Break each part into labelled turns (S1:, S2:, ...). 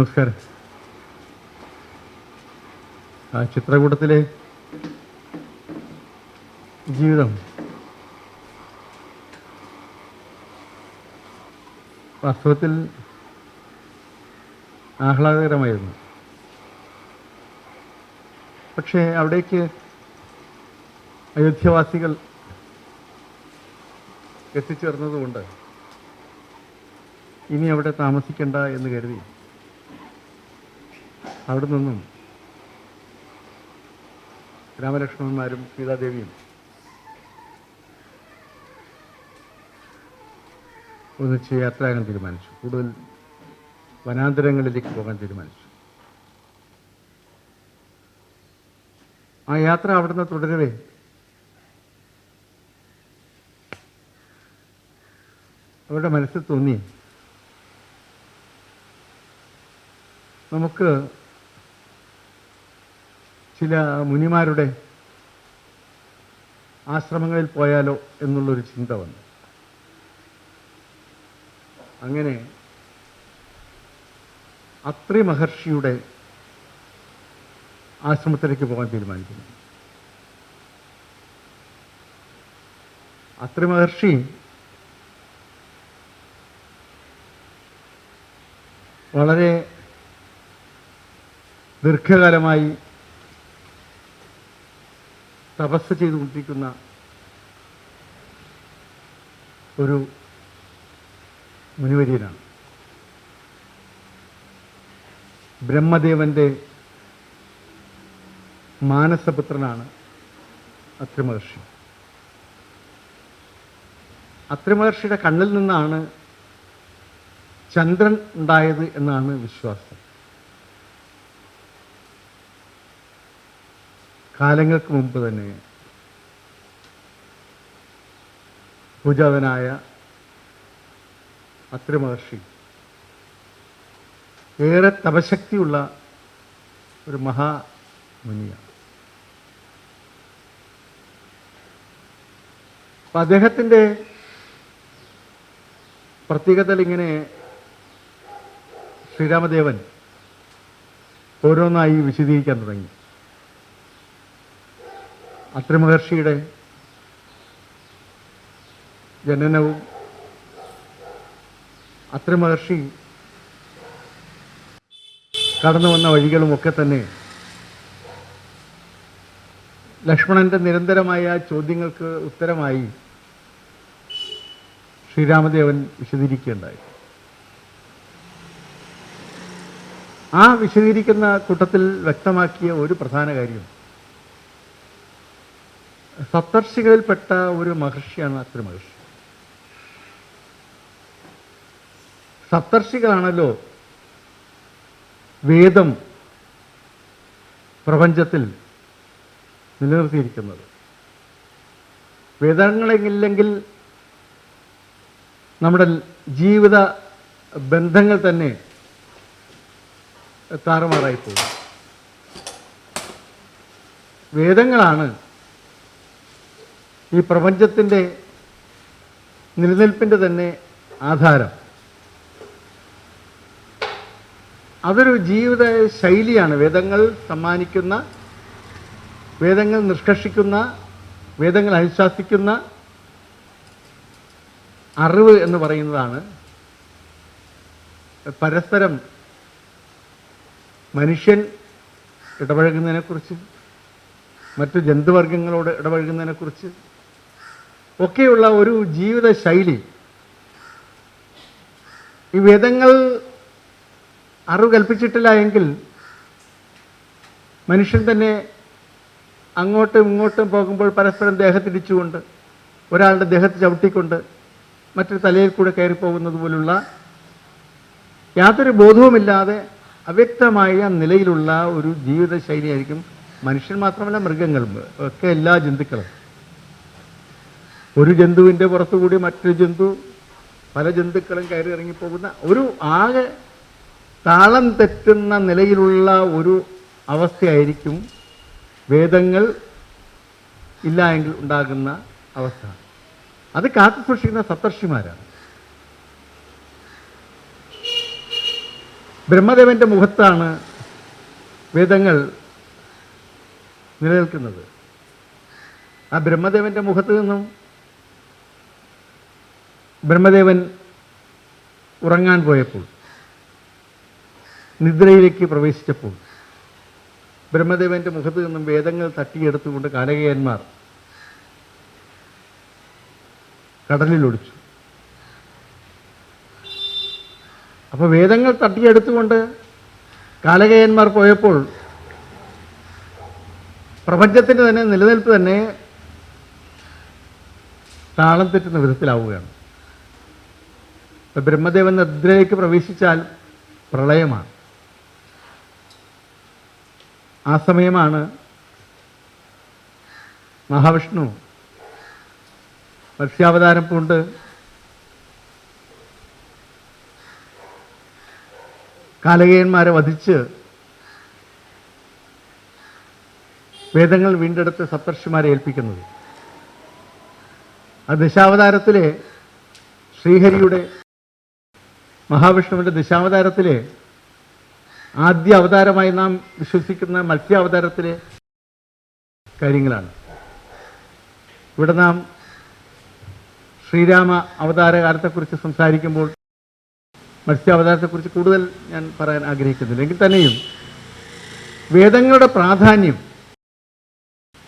S1: നമസ്കാരം. ആ ചിത്രകൂടത്തിലെ ജീവിതം. വാസ്തവത്തിൽ ആഹ്ലാദകരമായിരുന്നു. പക്ഷേ അവിടേക്ക് അയോധ്യവാസികൾ എത്തിച്ചേർന്നതുകൊണ്ട് ഇനി അവിടെ താമസിക്കണ്ട എന്ന് കരുതി. അവിടെ നിന്നും രാമലക്ഷ്മണന്മാരും സീതാദേവിയും ഒന്നിച്ച് യാത്രയാകാൻ തീരുമാനിച്ചു. കൂടുതൽ വനാന്തരങ്ങളിലേക്ക് പോകാൻ തീരുമാനിച്ചു. ആ യാത്ര അവിടുന്ന് തുടരവേ. അവരുടെ മനസ്സിൽ തോന്നി. നമുക്ക് ചില മുനിമാരുടെ ആശ്രമങ്ങളിൽ പോയാലോ എന്നുള്ളൊരു ചിന്ത വന്നു. അങ്ങനെ അത്രി മഹർഷിയുടെ ആശ്രമത്തിലേക്ക് പോകാൻ തീരുമാനിക്കുന്നു. അത്രി മഹർഷി വളരെ ദീർഘകാലമായി തപസ് ചെയ്തുകൊണ്ടിരിക്കുന്ന ഒരു മുനിവര്യനാണ്. ബ്രഹ്മദേവന്റെ മാനസപുത്രനാണ് അത്രിമഹർഷി. അത്രിമഹർഷിയുടെ കണ്ണിൽ നിന്നാണ് ചന്ദ്രൻ ഉണ്ടായത് എന്നാണ് വിശ്വാസം. കാലങ്ങൾക്ക് മുമ്പ് തന്നെ പൂജാതനായ അത്രി മഹർഷി ഏറെ തപശക്തിയുള്ള ഒരു മഹാമുനിയാണ്. അപ്പം അദ്ദേഹത്തിന്റെ പ്രത്യേകതയിൽ ഇങ്ങനെ ശ്രീരാമദേവൻ ഓരോന്നായി വിശദീകരിക്കാൻ തുടങ്ങി. അത്രി മഹർഷിയുടെ ജനനവും അത്രി മഹർഷി കടന്നു വന്ന വഴികളും ഒക്കെ തന്നെ ലക്ഷ്മണന്റെ നിരന്തരമായ ചോദ്യങ്ങൾക്ക് ഉത്തരമായി ശ്രീരാമദേവൻ വിശദീകരിക്കുകയുണ്ടായി. ആ വിശദീകരിക്കുന്ന കൂട്ടത്തിൽ വ്യക്തമാക്കിയ ഒരു പ്രധാന കാര്യം സപ്തർഷികളിൽപ്പെട്ട ഒരു മഹർഷിയാണ് അത്ര മഹർഷി. സപ്തർഷികളാണല്ലോ വേദം പ്രപഞ്ചത്തിൽ നിലനിർത്തിയിരിക്കുന്നത്. വേദങ്ങളില്ലെങ്കിൽ നമ്മുടെ ജീവിത ബന്ധങ്ങൾ തന്നെ താറുമാറായിപ്പോകും. വേദങ്ങളാണ് ഈ പ്രപഞ്ചത്തിന്റെ നിലനിൽപ്പിന്റെ തന്നെ ആധാരം. അതൊരു ജീവിത ശൈലിയാണ്. വേദങ്ങൾ സമ്മാനിക്കുന്ന വേദങ്ങൾ നിഷ്കർഷിക്കുന്ന വേദങ്ങൾ അനുശാസിക്കുന്ന അറിവ് എന്ന് പറയുന്നതാണ് പരസ്പരം മനുഷ്യൻ ഇടപഴകുന്നതിനെക്കുറിച്ച് മറ്റു ജന്തുവർഗങ്ങളോട് ഇടപഴകുന്നതിനെക്കുറിച്ച് ഒക്കെയുള്ള ഒരു ജീവിത ശൈലി ഈ വേദങ്ങൾ അറിവ് കൽപ്പിച്ചിട്ടില്ല എങ്കിൽ മനുഷ്യൻ തന്നെ അങ്ങോട്ടും ഇങ്ങോട്ടും പോകുമ്പോൾ പരസ്പരം ദേഹത്തിടിച്ചുകൊണ്ട് ഒരാളുടെ ദേഹത്ത് ചവിട്ടിക്കൊണ്ട് മറ്റൊരു തലയിൽ കൂടെ കയറി പോലുള്ള യാതൊരു ബോധവുമില്ലാതെ അവ്യക്തമായ നിലയിലുള്ള ഒരു ജീവിതശൈലിയായിരിക്കും മനുഷ്യൻ മാത്രമല്ല മൃഗങ്ങളും ഒക്കെ എല്ലാ ജന്തുക്കളും. ഒരു ജന്തുവിന്റെ പുറത്തുകൂടി മറ്റൊരു ജന്തു പല ജന്തുക്കളും കയറി ഇറങ്ങിപ്പോകുന്ന ഒരു ആകെ താളം തെറ്റുന്ന നിലയിലുള്ള ഒരു അവസ്ഥയായിരിക്കും വേദങ്ങൾ ഇല്ല എങ്കിൽ ഉണ്ടാകുന്ന അവസ്ഥ. അത് കാത്തു സൂക്ഷിക്കുന്ന സപ്തർഷിമാരാണ്. ബ്രഹ്മദേവന്റെ മുഖത്താണ് വേദങ്ങൾ നിലനിൽക്കുന്നത്. ആ ബ്രഹ്മദേവന്റെ മുഖത്ത് നിന്നും ബ്രഹ്മദേവൻ ഉറങ്ങാൻ പോയപ്പോൾ നിദ്രയിലേക്ക് പ്രവേശിച്ചപ്പോൾ ബ്രഹ്മദേവന്റെ മുഖത്ത് നിന്നും വേദങ്ങൾ തട്ടിയെടുത്തുകൊണ്ട് കാലകയന്മാർ കടലിലൊടിച്ചു അപ്പോൾ വേദങ്ങൾ തട്ടിയെടുത്തുകൊണ്ട് കാലകയന്മാർ പോയപ്പോൾ പ്രപഞ്ചത്തിന്റെ തന്നെ നിലനിൽപ്പ് തന്നെ താളം തെറ്റുന്ന വിധത്തിലാവുകയാണ്. ഇപ്പം ബ്രഹ്മദേവൻ നിദ്രയിലേക്ക് പ്രവേശിച്ചാൽ പ്രളയമാണ്. ആ സമയമാണ് മഹാവിഷ്ണു മത്സ്യാവതാരം പൂണ്ട് കാലകേയന്മാരെ വധിച്ച് വേദങ്ങൾ വീണ്ടെടുത്ത് സപ്തർഷിമാരെ ഏൽപ്പിക്കുന്നത്. ആ ദശാവതാരത്തിലെ ശ്രീഹരിയുടെ മഹാവിഷ്ണുവിന്റെ ദശാവതാരത്തിലെ ആദ്യ അവതാരമായി നാം വിശ്വസിക്കുന്ന മത്സ്യാവതാരത്തിലെ കാര്യങ്ങളാണ്. ഇവിടെ നാം ശ്രീരാമ അവതാര കാലത്തെക്കുറിച്ച് സംസാരിക്കുമ്പോൾ മത്സ്യാവതാരത്തെക്കുറിച്ച് കൂടുതൽ ഞാൻ പറയാൻ ആഗ്രഹിക്കുന്നില്ല. എങ്കിൽ തന്നെയും വേദങ്ങളുടെ പ്രാധാന്യം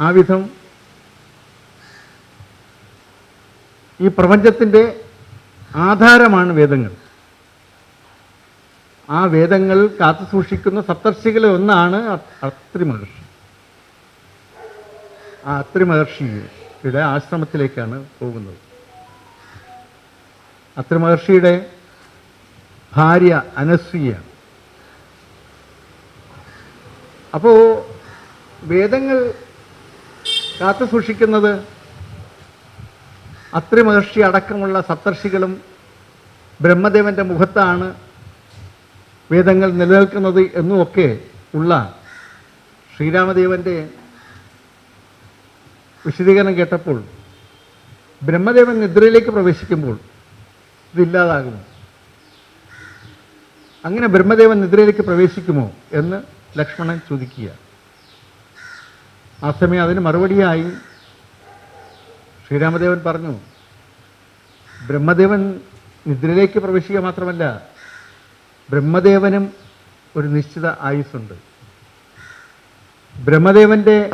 S1: ആ വിധം ഈ പ്രപഞ്ചത്തിന്റെ ആധാരമാണ് വേദങ്ങൾ. ആ വേദങ്ങൾ കാത്തു സൂക്ഷിക്കുന്ന സപ്തർഷികളിൽ ഒന്നാണ് അത്രി മഹർഷി. ആ അത്രി മഹർഷിയുടെ ആശ്രമത്തിലേക്കാണ് പോകുന്നത്. അത്രി മഹർഷിയുടെ ഭാര്യ അനസ്വീയ. അപ്പോൾ വേദങ്ങൾ കാത്തു സൂക്ഷിക്കുന്നത് അത്രി മഹർഷി അടക്കമുള്ള സപ്തർഷികളും ബ്രഹ്മദേവന്റെ മുഖത്താണ് വേദങ്ങൾ നിലനിൽക്കുന്നത് എന്നുമൊക്കെ ഉള്ള ശ്രീരാമദേവന്റെ വിശദീകരണം കേട്ടപ്പോൾ ബ്രഹ്മദേവൻ നിദ്രയിലേക്ക് പ്രവേശിക്കുമ്പോൾ ഇതില്ലാതാകുമോ അങ്ങനെ ബ്രഹ്മദേവൻ നിദ്രയിലേക്ക് പ്രവേശിക്കുമോ എന്ന് ലക്ഷ്മണൻ ചോദിക്കുക. ആ സമയം അതിന് മറുപടിയായി ശ്രീരാമദേവൻ പറഞ്ഞു ബ്രഹ്മദേവൻ നിദ്രയിലേക്ക് പ്രവേശിക്കുക മാത്രമല്ല ബ്രഹ്മദേവനും ഒരു നിശ്ചിത ആയുസ്സുണ്ട്. ബ്രഹ്മദേവന്റെ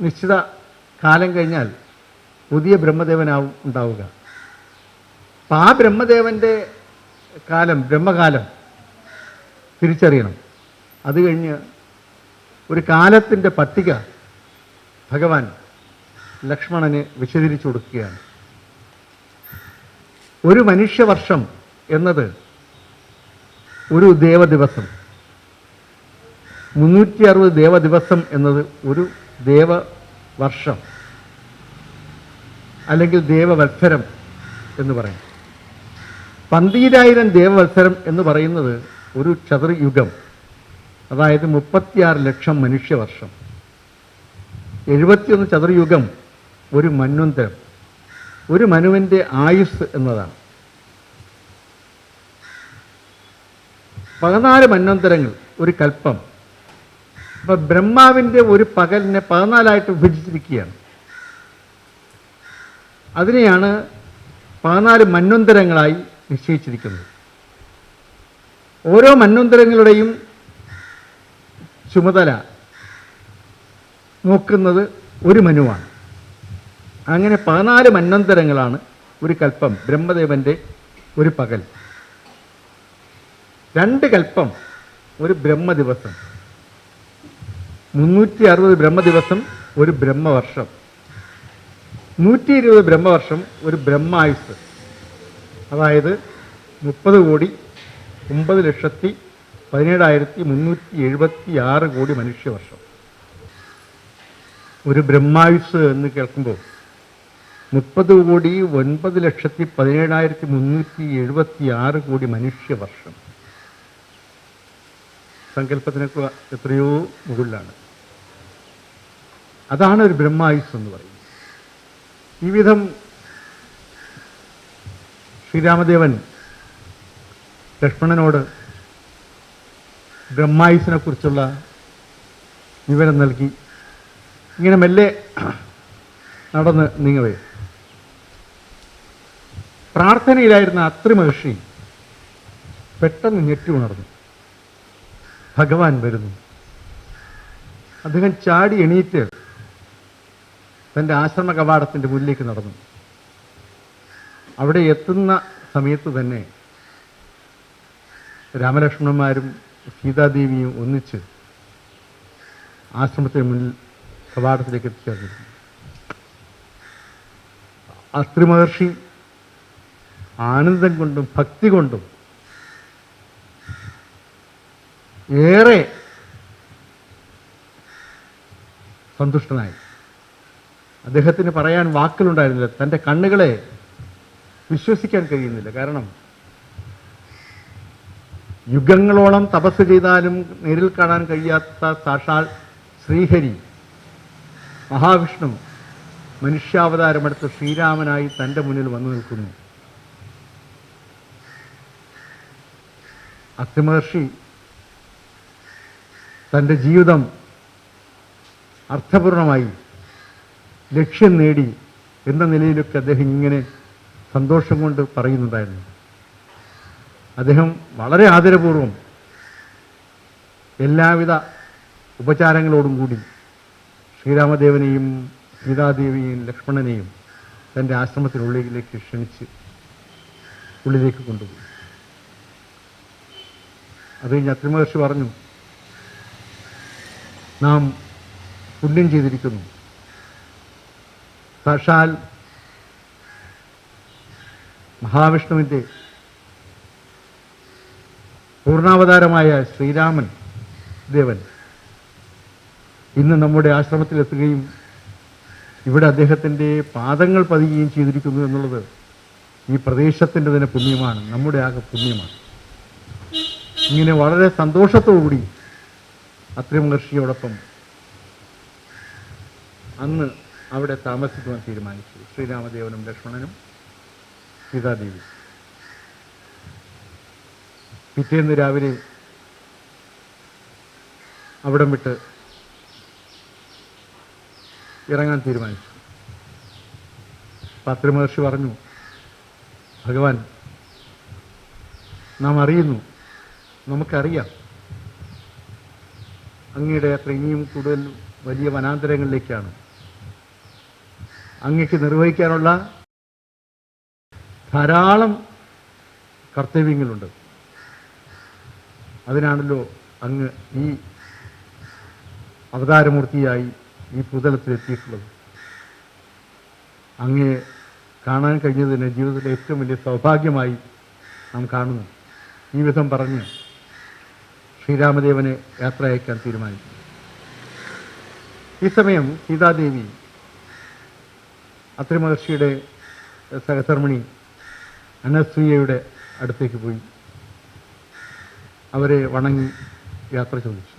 S1: നിശ്ചിത കാലം കഴിഞ്ഞാൽ പുതിയ ബ്രഹ്മദേവനാവും ഉണ്ടാവുക. അപ്പം ആ ബ്രഹ്മദേവന്റെ കാലം ബ്രഹ്മകാലം തിരിച്ചറിയണം. അത് കഴിഞ്ഞ് ഒരു കാലത്തിന്റെ പട്ടിക ഭഗവാൻ ലക്ഷ്മണന് വിശദീകരിച്ചു കൊടുക്കുകയാണ്. ഒരു മനുഷ്യവർഷം എന്നത് ഒരു ദേവദിവസം. മുന്നൂറ്റി അറുപത് ദേവദിവസം എന്നത് ഒരു ദേവ വർഷം അല്ലെങ്കിൽ ദേവവത്സരം എന്ന് പറയും. പന്തീരായിരം ദേവവത്സരം എന്ന് പറയുന്നത് ഒരു ചതുർയുഗം. അതായത് മുപ്പത്തിയാറ് ലക്ഷം മനുഷ്യവർഷം. എഴുപത്തിയൊന്ന് ചതുർയുഗം ഒരു മന്വന്തരം ഒരു മനുവിന്റെ ആയുസ് എന്നതാണ്. പതിനാല് മന്വന്തരങ്ങൾ ഒരു കൽപ്പം. അപ്പം ബ്രഹ്മാവിന്റെ ഒരു പകലിനെ പതിനാലായിട്ട് വിഭജിച്ചിരിക്കുകയാണ്. അതിനെയാണ് പതിനാല് മന്വന്തരങ്ങളായി നിശ്ചയിച്ചിരിക്കുന്നത്. ഓരോ മന്വന്തരങ്ങളുടെയും ചുമതല നോക്കുന്നത് ഒരു മനുവാണ്. അങ്ങനെ പതിനാല് മന്വന്തരങ്ങളാണ് ഒരു കൽപ്പം ബ്രഹ്മദേവന്റെ ഒരു പകൽ. രണ്ട് കൽപ്പം ഒരു ബ്രഹ്മദിവസം. മുന്നൂറ്റി അറുപത് ബ്രഹ്മദിവസം ഒരു ബ്രഹ്മവർഷം. നൂറ്റി ഇരുപത് ബ്രഹ്മവർഷം ഒരു ബ്രഹ്മായുസ്. അതായത് മുപ്പത് കോടി ഒമ്പത് ലക്ഷത്തി പതിനേഴായിരത്തി മുന്നൂറ്റി എഴുപത്തി ആറ് കോടി മനുഷ്യവർഷം. ഒരു ബ്രഹ്മായുസ് എന്ന് കേൾക്കുമ്പോൾ മുപ്പത് കോടി ഒൻപത് ലക്ഷത്തി പതിനേഴായിരത്തി മുന്നൂറ്റി എഴുപത്തി ആറ് കോടി മനുഷ്യവർഷം. സങ്കല്പത്തിനൊക്കെ എത്രയോ മുകളിലാണ്. അതാണ് ഒരു ബ്രഹ്മായുസ് എന്ന് പറയുന്നത്. ഈ വിധം ശ്രീരാമദേവൻ ലക്ഷ്മണനോട് ബ്രഹ്മായുസിനെ കുറിച്ചുള്ള വിവരം നൽകി. ഇങ്ങനെ മെല്ലെ നടന്ന് നീങ്ങവേ. പ്രാർത്ഥനയിലായിരുന്ന അത്രി മഹർഷി പെട്ടെന്ന് ഞെട്ടി ഉണർന്നു. ഭഗവാൻ വരുന്നു. അദ്ദേഹം ചാടി എണീറ്റ് തന്റെ ആശ്രമ കവാടത്തിന്റെ മുന്നിലേക്ക് നടന്നു. അവിടെ എത്തുന്ന സമയത്ത് തന്നെ രാമലക്ഷ്മണന്മാരും സീതാദേവിയും ഒന്നിച്ച് ആശ്രമത്തിന് മുന്നിൽ കവാടത്തിലേക്ക് എത്തിച്ചേർന്നിരുന്നു. അസ്ത്രി മഹർഷി ആനന്ദം കൊണ്ടും ഭക്തി കൊണ്ടും ഏറെ സന്തുഷ്ടനായി. അദ്ദേഹത്തിന് പറയാൻ വാക്കുകളുണ്ടായിരുന്നില്ല തന്റെ കണ്ണുകളെ വിശ്വസിക്കാൻ കഴിയുന്നില്ല. കാരണം യുഗങ്ങളോളം തപസ് ചെയ്താലും നേരിൽ കാണാൻ കഴിയാത്ത സാക്ഷാൽ ശ്രീഹരി മഹാവിഷ്ണു മനുഷ്യാവതാരമെടുത്ത് ശ്രീരാമനായി തന്റെ മുന്നിൽ വന്നു നിൽക്കുന്നു. അത്തിമഹർഷി തന്റെ ജീവിതം അർത്ഥപൂർണമായി ലക്ഷ്യം നേടി എന്ന നിലയിലൊക്കെ അദ്ദേഹം ഇങ്ങനെ സന്തോഷം കൊണ്ട് പറയുന്നുണ്ടായിരുന്നു. അദ്ദേഹം വളരെ ആദരപൂർവം എല്ലാവിധ ഉപചാരങ്ങളോടും കൂടി ശ്രീരാമദേവനെയും സീതാദേവിയെയും ലക്ഷ്മണനെയും തന്റെ ആശ്രമത്തിനുള്ളിലേക്ക് ക്ഷണിച്ച് ഉള്ളിലേക്ക് കൊണ്ടുപോയി. അത് കഴിഞ്ഞ് അത്രിമഹർഷി പറഞ്ഞു നാം പുണ്യം ചെയ്തിരിക്കുന്നു. സാക്ഷാൽ മഹാവിഷ്ണുവിന്റെ പൂർണാവതാരമായ ശ്രീരാമൻ ദേവൻ ഇന്ന് നമ്മുടെ ആശ്രമത്തിലെത്തുകയും ഇവിടെ അദ്ദേഹത്തിന്റെ പാദങ്ങൾ പതിയുകയും ചെയ്തിരിക്കുന്നു എന്നുള്ളത് ഈ പ്രദേശത്തിന്റെ തന്നെ പുണ്യമാണ്. നമ്മുടെ ആകെ പുണ്യമാണ്. ഇങ്ങനെ വളരെ സന്തോഷത്തോടുകൂടി മഹർഷിയോടൊപ്പം അന്ന് അവിടെ താമസിക്കുവാൻ തീരുമാനിച്ചു. ശ്രീരാമദേവനും ലക്ഷ്മണനും സീതാദേവി. പിറ്റേന്ന് രാവിലെ അവിടം വിട്ട് ഇറങ്ങാൻ തീരുമാനിച്ചു. പത്രമഹർഷി പറഞ്ഞു ഭഗവാൻ നാം അറിയുന്നു. നമുക്കറിയാം. അങ്ങയുടെ യാത്ര ഇനിയും കൂടുതൽ വലിയ വനാന്തരങ്ങളിലേക്കാണ്. അങ്ങക്ക് നിർവഹിക്കാനുള്ള ധാരാളം കർത്തവ്യങ്ങളുണ്ട്. അതിനാണല്ലോ അങ്ങ് ഈ അവതാരമൂർത്തിയായി ഈ ഭൂതലത്തിലെത്തിയിട്ടുള്ളത്. അങ്ങയെ കാണാൻ കഴിഞ്ഞതിന് ജീവിതത്തിലെ ഏറ്റവും വലിയ സൗഭാഗ്യമായി നാം കാണുന്നു. ഈ വിധം പറഞ്ഞ് ശ്രീരാമദേവനെ യാത്ര അയക്കാൻ തീരുമാനിച്ചു ഈ സമയം സീതാദേവി അത്രി മഹർഷിയുടെ സഹധർമ്മിണി അനസൂയയുടെ അടുത്തേക്ക് പോയി. അവരെ വണങ്ങി യാത്ര ചോദിച്ചു.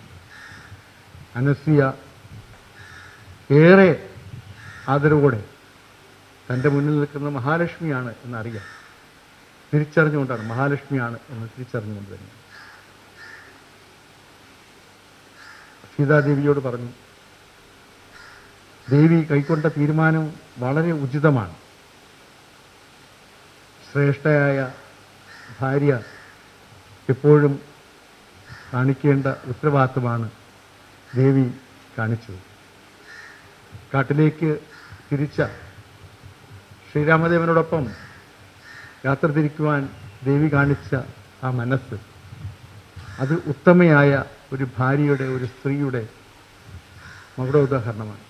S1: അനസൂയ ഏറെ ആദരവോടെ തന്റെ മുന്നിൽ നിൽക്കുന്ന മഹാലക്ഷ്മിയാണ് എന്നറിയാം. തിരിച്ചറിഞ്ഞുകൊണ്ടാണ് മഹാലക്ഷ്മിയാണ് എന്ന് തിരിച്ചറിഞ്ഞുകൊണ്ട് തന്നെ സീതാദേവിയോട് പറഞ്ഞു ദേവി കൈക്കൊണ്ട തീരുമാനം വളരെ ഉചിതമാണ്. ശ്രേഷ്ഠയായ ഭാര്യ എപ്പോഴും കാണിക്കേണ്ട ഉത്തരവാദിത്തമാണ് ദേവി കാണിച്ചത്. കാട്ടിലേക്ക് തിരിച്ച ശ്രീരാമദേവനോടൊപ്പം യാത്ര തിരിക്കുവാൻ ദേവി കാണിച്ച ആ മനസ്സ് അത് ഉത്തമയായ ഒരു ഭാര്യയുടെ ഒരു സ്ത്രീയുടെ മകുട ഉദാഹരണമാണ്.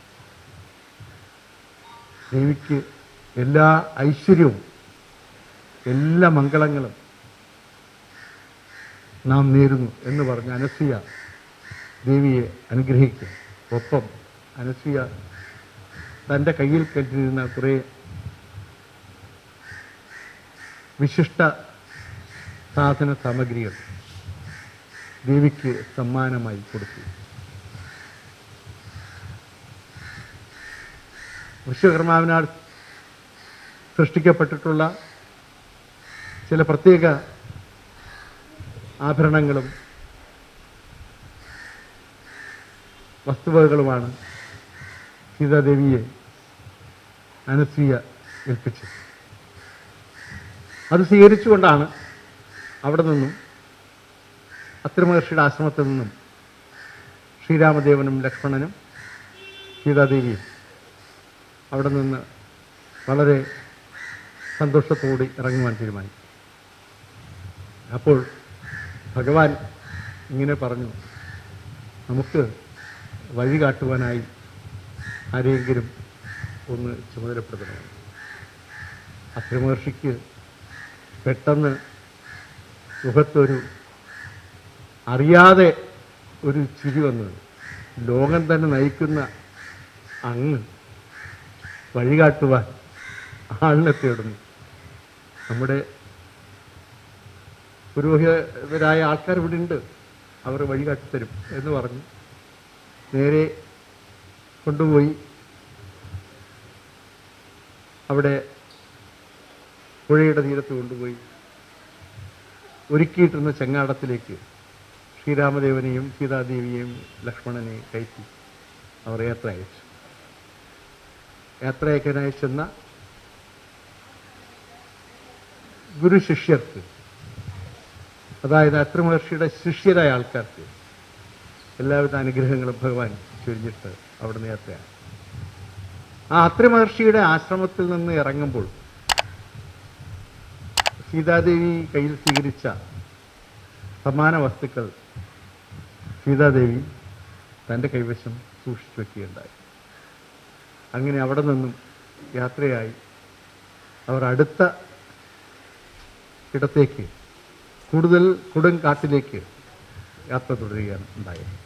S1: ദേവിക്ക് എല്ലാ ഐശ്വര്യവും എല്ലാ മംഗളങ്ങളും നാം നേരുന്നു എന്ന് പറഞ്ഞ് അനസൂയ ദേവിയെ അനുഗ്രഹിക്കും. ഒപ്പം അനസൂയ തന്റെ കയ്യിൽ കെട്ടിരുന്ന കുറേ വിശിഷ്ട സാധന സാമഗ്രികൾ ദേവിക്ക് സമ്മാനമായി കൊടുത്തു. വിശ്വകർമാവിനാൽ സൃഷ്ടിക്കപ്പെട്ടിട്ടുള്ള ചില പ്രത്യേക ആഭരണങ്ങളും വസ്തുവകകളുമാണ് സീതാദേവിയെ അനസ്വീയ ഏൽപ്പിച്ചത്. അത് സ്വീകരിച്ചുകൊണ്ടാണ് അവിടെ നിന്നും അത്ര മഹർഷിയുടെ ആശ്രമത്തിൽ നിന്നും ശ്രീരാമദേവനും ലക്ഷ്മണനും സീതാദേവിയും അവിടെ നിന്ന് വളരെ സന്തോഷത്തോടെ ഇറങ്ങുവാൻ തീരുമാനിച്ചു. അപ്പോൾ ഭഗവാൻ ഇങ്ങനെ പറഞ്ഞു നമുക്ക് വഴി കാട്ടുവാനായി ആരെങ്കിലും ഒന്ന് ചുമതലപ്പെടുത്തണം? അത്രമഹർഷിക്ക് പെട്ടെന്ന് മുഖത്തൊരു അറിയാതെ ഒരു ചിരി വന്നത്. ലോകം തന്നെ നയിക്കുന്ന അങ്ങ് വഴികാട്ടുവാൻ ആളിനെ തേടുന്നു. നമ്മുടെ പുരോഹിതരായ ആൾക്കാർ ഇവിടെ ഉണ്ട്. അവർ വഴികാട്ടിത്തരും എന്ന് പറഞ്ഞു. നേരെ കൊണ്ടുപോയി. അവിടെ പുഴയുടെ തീരത്ത് കൊണ്ടുപോയി. ഒരുക്കിയിട്ടിരുന്ന ചെങ്ങാടത്തിലേക്ക് ശ്രീരാമദേവനെയും സീതാദേവിയെയും ലക്ഷ്മണനെ കയറ്റി അവർ യാത്ര അയച്ചു യാത്ര അയക്കാനായി ചെന്ന ഗുരു ശിഷ്യർക്ക് അതായത് അത്ര മഹർഷിയുടെ ശിഷ്യരായ ആൾക്കാർക്ക് എല്ലാവിധ അനുഗ്രഹങ്ങളും ഭഗവാൻ ചൊരിഞ്ഞിട്ട് അവിടുന്ന് യാത്രയാണ് ആ അത്രമഹർഷിയുടെ ആശ്രമത്തിൽ നിന്ന് ഇറങ്ങുമ്പോൾ സീതാദേവി കയ്യിൽ സ്വീകരിച്ച സമാന വസ്തുക്കൾ സീതാദേവി തന്റെ കൈവശം സൂക്ഷിച്ചു വെക്കുകയുണ്ടായി അങ്ങനെ അവിടെ നിന്നും യാത്രയായി അവർ അടുത്ത ഇടത്തേക്ക് കൂടുതൽ കൊടുങ്കാട്ടിലേക്ക് യാത്ര തുടരുകയാണ് ഉണ്ടായത്.